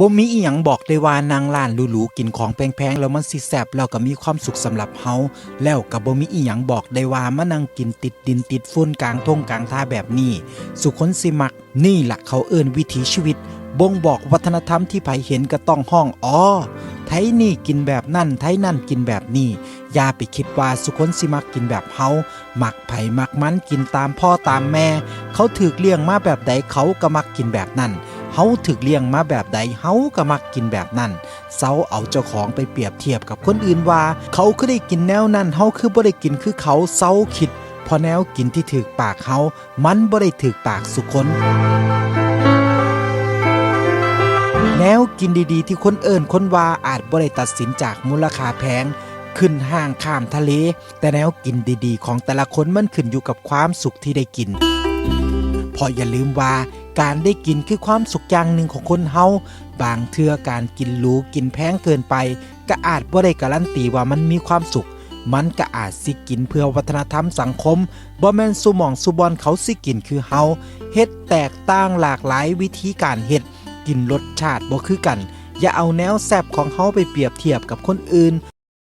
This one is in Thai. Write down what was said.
บ่มีอีหยังบอกได้ว่านางล้านหรูๆกินของแพงๆแล้วมันสิแซ่บแล้วก็มีความสุขสำหรับเฮาแล้วก็บ่มีอีหยังบอกได้ว่ามานั่งกินติดดินติดฝุ่นกลางทงกลางท่าแบบนี้ สุคนสิมัก นี่ล่ะเขาเอิ้นวิถีชีวิต บ่งบอกวัฒนธรรมที่ไผเห็นก็ต้องห้องอ๋อไทยนี่กินแบบนั่นไทยนั่นกินแบบนี้อย่าไปคิดว่าสุคนสิมักกินแบบเฮามักไผมักมันกินตามพ่อตามแม่ เขาถูกเลี้ยงมาแบบใดเขาก็มักกินแบบนั้น เฮาถูกเลี้ยงมาแบบใดเฮาก็มักกินแบบนั้นเซาเอาเจ้าของไปเปรียบเทียบกับคนอื่นว่า เขาคือได้กินแนวนั้นเฮาคือบ่ได้กินคือเขาเซาคิดพอแนวกินที่ถูกปากเฮามันบ่ได้ถูกปากสุคนแนวกินดีๆ ที่คนเอิญคนว่าอาจบ่ได้ตัดสินจากมูลค่าแพงขึ้นห้างข้ามทะเล แต่แนวกินดีๆ ของแต่ละคนมันขึ้นอยู่กับความสุขที่ได้กิน พออย่าลืมว่า การได้กินคือความสุขอย่างหนึ่งของคนเฮาบางเทื่อการกินหรูกินแพงเกินไป ก็อาจบ่ได้การันตีว่ามันมีความสุข มันก็อาจสิกินเพื่อวัฒนธรรมสังคมบ่แม่นสุหมองสุบอนเขาสิกินคือเฮาเฮ็ดแตกต่างหลากหลายวิธีการเฮ็ดกินรสชาติบ่คือกัน อย่าเอาแนวแซบของเฮาไปเปรียบเทียบกับคนอื่น